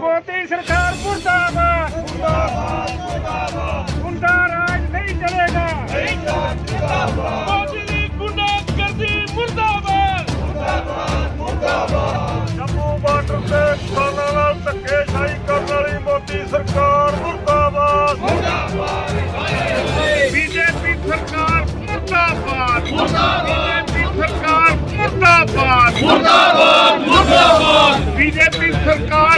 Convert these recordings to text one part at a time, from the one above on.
ਮੋਦੀ ਸਰਕਾਰ ਮੁਰਦਾਬਾਦ। ਮੁਰਦਾਬਾਦ ਮੁਰਦਾਬਾਦ ਗੁੰਡਾ ਰਾਜ ਨਹੀਂ ਚਲੇਗਾ। ਮੋਦੀ ਦੀ ਗੁੰਡਾਗਰਦੀ ਮੁਰਦਾਬਾਦ। ਜੰਮੂ ਬਾਰਡਰ ਤੇ ਕਿਸਾਨਾਂ ਨਾਲ ਧੱਕੇਸ਼ਾਹੀ ਕਰਨ ਵਾਲੀ ਮੋਦੀ ਸਰਕਾਰ ਮੁਰਦਾਬਾਦ। ਮੁਰਦਾਬਾਦ ਬੀਜੇਪੀ ਸਰਕਾਰ ਮੁਰਦਾਬਾਦ। ਮੁਰਦਾਬਾਦ ਬੀਜੇਪੀ ਸਰਕਾਰ ਮੁਰਦਾਬਾਦ ਮੁਰਦਾਬਾਦ ਮੁਰਦਾਬਾਦ। ਬੀਜੇਪੀ ਸਰਕਾਰ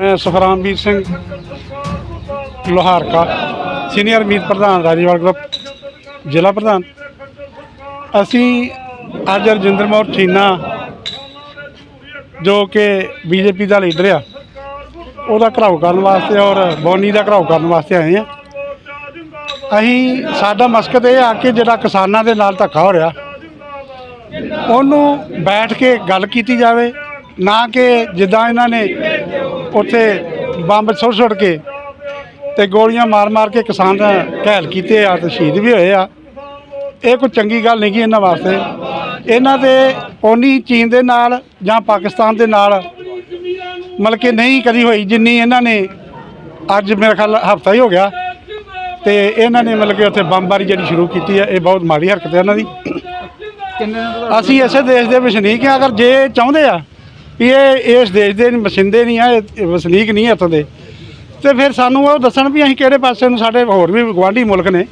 ਮੈਂ ਸੁਖਰਾਮਵੀਰ ਸਿੰਘ ਲੋਹਾਰਕਾ ਸੀਨੀਅਰ ਮੀਤ ਪ੍ਰਧਾਨ ਰਾਜੇਵਾਲ ਗਰੁੱਪ, ਜ਼ਿਲ੍ਹਾ ਪ੍ਰਧਾਨ। ਅਸੀਂ ਅੱਜ ਰਜਿੰਦਰ ਮੋਹਨ ਠੀਨਾ ਜੋ ਕਿ ਬੀਜੇਪੀ ਦਾ ਲੀਡਰ ਆ, ਉਹਦਾ ਘਰਾਓ ਕਰਨ ਵਾਸਤੇ ਔਰ ਬੋਨੀ ਦਾ ਘਰਾਓ ਕਰਨ ਵਾਸਤੇ ਆਏ ਆ। ਅਸੀਂ, ਸਾਡਾ ਮਕਸਦ ਇਹ ਆ ਕਿ ਜਿਹੜਾ ਕਿਸਾਨਾਂ ਦੇ ਨਾਲ ਧੱਕਾ ਹੋ ਰਿਹਾ, ਉਹਨੂੰ ਬੈਠ ਕੇ ਗੱਲ ਕੀਤੀ ਜਾਵੇ, ਨਾ ਕਿ ਜਿੱਦਾਂ ਇਹਨਾਂ ਨੇ ਉੱਥੇ ਬੰਬ ਸੁੱਟ ਸੁੱਟ ਕੇ ਤੇ ਗੋਲੀਆਂ ਮਾਰ ਮਾਰ ਕੇ ਕਿਸਾਨ ਘਾਇਲ ਕੀਤੇ ਆ ਤੇ ਸ਼ਹੀਦ ਵੀ ਹੋਏ ਆ। ਇਹ ਕੋਈ ਚੰਗੀ ਗੱਲ ਨਹੀਂ ਗੀ ਇਹਨਾਂ ਵਾਸਤੇ। ਇਹਨਾਂ ਦੇ ਓਨੀ ਚੀਨ ਦੇ ਨਾਲ ਜਾਂ ਪਾਕਿਸਤਾਨ ਦੇ ਨਾਲ ਮਤਲਬ ਕਿ ਨਹੀਂ ਕਦੀ ਹੋਈ ਜਿੰਨੀ ਇਹਨਾਂ ਨੇ ਅੱਜ ਮੇਰੇ ਖਿਆਲ ਹਫਤਾ ਹੀ ਹੋ ਗਿਆ ਤੇ ਇਹਨਾਂ ਨੇ ਮਤਲਬ ਕਿ ਉੱਥੇ ਬੰਬਾਰੀ ਜਿਹੜੀ ਸ਼ੁਰੂ ਕੀਤੀ ਹੈ ਇਹ ਬਹੁਤ ਮਾੜੀ ਹਰਕਤ ਹੈ ਇਹਨਾਂ ਦੀ। ਅਸੀਂ ਇਸੇ ਦੇਸ਼ ਦੇ ਵਸਨੀਕ ਹਾਂ ਅਗਰ ਜੇ ਚਾਹੁੰਦੇ ਆ ਵੀ ਇਹ ਇਸ ਦੇਸ਼ ਦੇ ਵਸਿੰਦੇ ਨਹੀਂ ਆ ਇਹ ਵਸਨੀਕ ਨਹੀਂ ਇੱਥੋਂ ਦੇ। ਤੇ ਫਿਰ ਸਾਨੂੰ ਉਹ ਦੱਸਣ ਵੀ ਅਸੀਂ ਕਿਹੜੇ ਪਾਸੇ ਨੂੰ ਸਾਡੇ ਹੋਰ ਵੀ ਗਵਾਂਢੀ ਮੁਲਕ ਨੇ।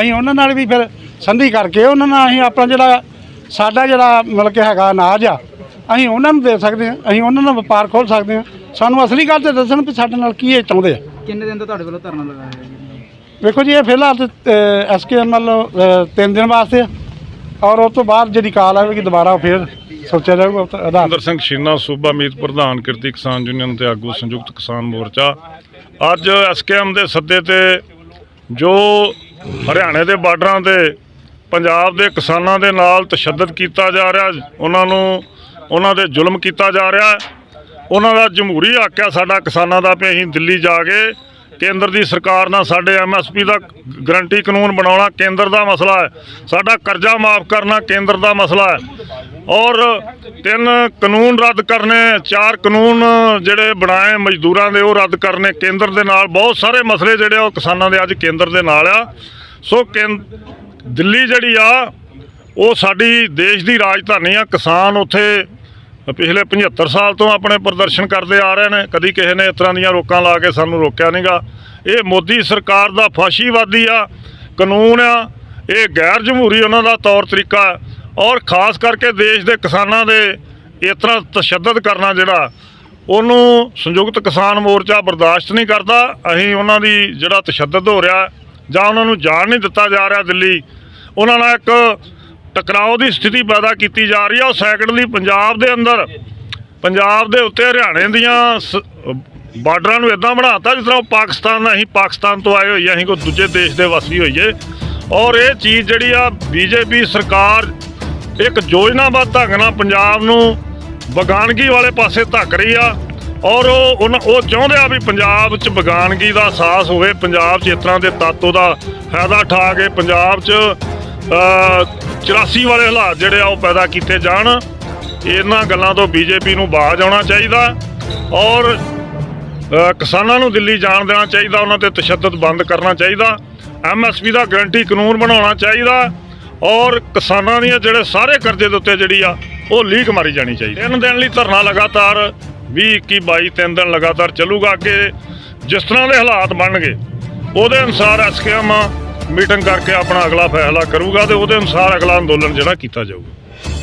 ਅਸੀਂ ਉਹਨਾਂ ਨਾਲ ਵੀ ਫਿਰ ਸੰਧੀ ਕਰਕੇ ਉਹਨਾਂ ਨਾਲ ਅਸੀਂ ਆਪਣਾ ਜਿਹੜਾ ਸਾਡਾ ਜਿਹੜਾ ਮਤਲਬ ਕਿ ਹੈਗਾ ਅਨਾਜ ਆ ਅਸੀਂ ਉਹਨਾਂ ਨੂੰ ਦੇ ਸਕਦੇ ਹਾਂ ਅਸੀਂ ਉਹਨਾਂ ਨਾਲ ਵਪਾਰ ਖੋਲ ਸਕਦੇ ਹਾਂ। ਸਾਨੂੰ ਅਸਲੀ ਗੱਲ ਤੇ ਦੱਸਣ ਵੀ ਸਾਡੇ ਨਾਲ ਕੀ ਇਹ ਚਾਹੁੰਦੇ ਆ। ਕਿੰਨੇ ਦਿਨ ਤੋਂ ਤੁਹਾਡੇ ਵੱਲੋਂ ਧਰਨਾ ਲਗਾਇਆ ਹੈ ਜੀ? ਵੇਖੋ ਜੀ ਇਹ ਫਿਲਹਾਲ ਤੇ ਐਸਕੇਐਮ ਵੱਲੋਂ ਤਿੰਨ ਦਿਨ ਵਾਸਤੇ ਆ। ਔਰ ਉਸ ਤੋਂ ਬਾਅਦ ਜਿਹੜੀ ਕਾਲ ਆਵੇਗੀ ਦੁਬਾਰਾ ਫਿਰ ਸੋਚਿਆ ਜਾਊਗਾ ਉਹ ਆਧਾਰ ਸੁੰਦਰ ਸਿੰਘ ਸ਼ੀਨਾ ਸੂਬਾ ਮੀਤ ਪ੍ਰਧਾਨ ਕਿਰਤੀ ਕਿਸਾਨ ਯੂਨੀਅਨ ਤੇ ਆਗੂ ਸੰਯੁਕਤ ਕਿਸਾਨ ਮੋਰਚਾ। ਅੱਜ ਐਸਕੇਐਮ ਦੇ ਸੱਦੇ ਤੇ ਜੋ ਹਰਿਆਣੇ ਦੇ ਬਾਰਡਰਾਂ ਤੇ ਪੰਜਾਬ ਦੇ ਕਿਸਾਨਾਂ ਦੇ ਨਾਲ ਤਸ਼ੱਦਦ ਕੀਤਾ ਜਾ ਰਿਹਾ, ਉਹਨਾਂ ਨੂੰ ਉਹਨਾਂ ਦੇ ਜ਼ੁਲਮ ਕੀਤਾ ਜਾ ਰਿਹਾ, ਉਹਨਾਂ ਦਾ ਜਮਹੂਰੀ ਹੱਕ ਆ ਸਾਡਾ ਕਿਸਾਨਾਂ ਦਾ ਵੀ ਅਸੀਂ ਦਿੱਲੀ ਜਾ ਕੇ ਕੇਂਦਰ ਦੀ ਸਰਕਾਰ ਨਾਲ ਸਾਡੇ ਐਮਐਸਪੀ ਦਾ ਗਰੰਟੀ ਕਾਨੂੰਨ ਬਣਾਉਣਾ ਕੇਂਦਰ ਦਾ ਮਸਲਾ ਹੈ, ਸਾਡਾ ਕਰਜ਼ਾ ਮਾਫ ਕਰਨਾ ਕੇਂਦਰ ਦਾ ਮਸਲਾ ਹੈ। ਔਰ ਤਿੰਨ ਕਾਨੂੰਨ ਰੱਦ ਕਰਨੇ, ਚਾਰ ਕਾਨੂੰਨ ਜਿਹੜੇ ਬਣਾਏ ਮਜ਼ਦੂਰਾਂ ਦੇ, ਉਹ ਰੱਦ ਕਰਨੇ। ਕੇਂਦਰ ਦੇ ਨਾਲ ਬਹੁਤ ਸਾਰੇ ਮਸਲੇ ਜਿਹੜੇ ਆ, ਉਹ ਕਿਸਾਨਾਂ ਦੇ ਅੱਜ ਕੇਂਦਰ ਦੇ ਨਾਲ ਆ। ਸੋ ਕੇਂ- ਦਿੱਲੀ ਜਿਹੜੀ ਆ, ਉਹ ਸਾਡੀ ਦੇਸ਼ ਦੀ ਰਾਜਧਾਨੀ ਆ। ਕਿਸਾਨ ਉੱਥੇ ਪਿਛਲੇ 75 ਸਾਲ ਤੋਂ ਆਪਣੇ ਪ੍ਰਦਰਸ਼ਨ ਕਰਦੇ ਆ ਰਹੇ ਨੇ। ਕਦੀ ਕਿਸੇ ਨੇ ਇਸ ਤਰ੍ਹਾਂ ਦੀਆਂ ਰੋਕਾਂ ਲਾ ਕੇ ਸਾਨੂੰ ਰੋਕਿਆ ਨਹੀਂਗਾ ਇਹ ਮੋਦੀ ਸਰਕਾਰ ਦਾ ਫਾਸ਼ੀਵਾਦੀ ਆ, ਕਾਨੂੰਨ ਆ। ਇਹ ਗੈਰ ਜਮਹੂਰੀ ਉਹਨਾਂ ਦਾ ਤੌਰ ਤਰੀਕਾ। ਔਰ ਖਾਸ ਕਰਕੇ ਦੇਸ਼ ਦੇ ਕਿਸਾਨਾਂ ਦੇ ਇਸ ਤਰ੍ਹਾਂ ਤਸ਼ੱਦਦ ਕਰਨਾ ਜਿਹੜਾ, ਉਹਨੂੰ ਸੰਯੁਕਤ ਕਿਸਾਨ ਮੋਰਚਾ ਬਰਦਾਸ਼ਤ ਨਹੀਂ ਕਰਦਾ। ਅਸੀਂ ਉਹਨਾਂ ਦੀ ਜਿਹੜਾ ਤਸ਼ੱਦਦ ਹੋ ਰਿਹਾ, ਜਾਂ ਉਹਨਾਂ ਨੂੰ ਜਾਣ ਨਹੀਂ ਦਿੱਤਾ ਜਾ ਰਿਹਾ ਦਿੱਲੀ, ਉਹਨਾਂ ਨਾਲ ਇੱਕ ਟਕਰਾਓ ਦੀ ਸਥਿਤੀ ਪੈਦਾ ਕੀਤੀ ਜਾ ਰਹੀ ਹੈ ਉਹ ਸੈਕੰਡਲੀ ਪੰਜਾਬ ਦੇ ਅੰਦਰ, ਪੰਜਾਬ ਦੇ ਉੱਤੇ ਹਰਿਆਣੇ ਦੀਆਂ ਸ- ਬਾਰਡਰਾਂ ਨੂੰ ਇਦਾਂ ਬਣਾਤਾ ਜਿਸ ਤਰ੍ਹਾਂ ਉਹ ਪਾਕਿਸਤਾਨ ਅਸੀਂ ਪਾਕਿਸਤਾਨ ਤੋਂ ਆਏ ਹੋਈਏ, ਅਸੀਂ ਕੋਈ ਦੂਜੇ ਦੇਸ਼ ਦੇ ਵਾਸੀ ਹੋਈਏ। ਔਰ ਇਹ ਚੀਜ਼ ਜਿਹੜੀ ਆ, ਬੀਜੇਪੀ ਸਰਕਾਰ ਇੱਕ ਯੋਜਨਾਬੱਧ ਢੰਗ ਨਾਲ ਪੰਜਾਬ ਨੂੰ ਬਗਾਨਗੀ ਵਾਲੇ ਪਾਸੇ ਧੱਕ ਰਹੀ ਆ ਔਰ ਉਹ ਉਹਨਾਂ- ਉਹ ਚਾਹੁੰਦੇ ਆ ਵੀ ਪੰਜਾਬ 'ਚ ਬਗਾਨਗੀ ਦਾ ਅਹਿਸਾਸ ਹੋਵੇ ਪੰਜਾਬ 'ਚ ਇਸ ਤਰ੍ਹਾਂ ਦੇ ਤੱਤ ਦਾ ਫਾਇਦਾ ਉਠਾ ਕੇ ਪੰਜਾਬ 'ਚ ਅ, 84 ਵਾਲੇ ਹਾਲਾਤ ਜਿਹੜੇ ਆ ਉਹ ਪੈਦਾ ਕੀਤੇ ਜਾਣ। ਇਹਨਾਂ ਗੱਲਾਂ ਤੋਂ ਬੀਜੇਪੀ ਨੂੰ ਬਾਜ਼ ਆਉਣਾ ਚਾਹੀਦਾ ਔਰ ਕਿਸਾਨਾਂ ਨੂੰ ਦਿੱਲੀ ਜਾਣ ਦੇਣਾ ਚਾਹੀਦਾ ਉਹਨਾਂ ਤੇ ਤਸ਼ੱਦਦ ਬੰਦ ਕਰਨਾ ਚਾਹੀਦਾ। ਐਮਐਸਪੀ ਦਾ ਗਰੰਟੀ ਕਾਨੂੰਨ ਬਣਾਉਣਾ ਚਾਹੀਦਾ। ਔਰ ਕਿਸਾਨਾਂ ਦੀਆਂ ਜਿਹੜੇ ਸਾਰੇ ਕਰਜ਼ੇ ਦੇ ਉੱਤੇ ਜਿਹੜੀ ਆ, ਉਹ ਲੀਕ ਮਾਰੀ ਜਾਣੀ ਚਾਹੀਦੀ। ਤਿੰਨ ਦਿਨ ਲਈ ਧਰਨਾ ਲਗਾਤਾਰ 20 21 22 ਤਿੰਨ ਦਿਨ ਲਗਾਤਾਰ ਚੱਲੂਗਾ ਕਿ ਜਿਸ ਤਰ੍ਹਾਂ ਦੇ ਹਾਲਾਤ ਬਣਨਗੇ, ਉਹਦੇ ਅਨੁਸਾਰ ਐਸਕੇਐਮ ਮੀਟਿੰਗ ਕਰਕੇ ਆਪਣਾ ਅਗਲਾ ਫੈਸਲਾ ਕਰੂਗਾ ਤੇ ਉਹਦੇ ਅਨੁਸਾਰ ਅਗਲਾ ਅੰਦੋਲਨ ਜਿਹੜਾ ਕੀਤਾ ਜਾਊਗਾ।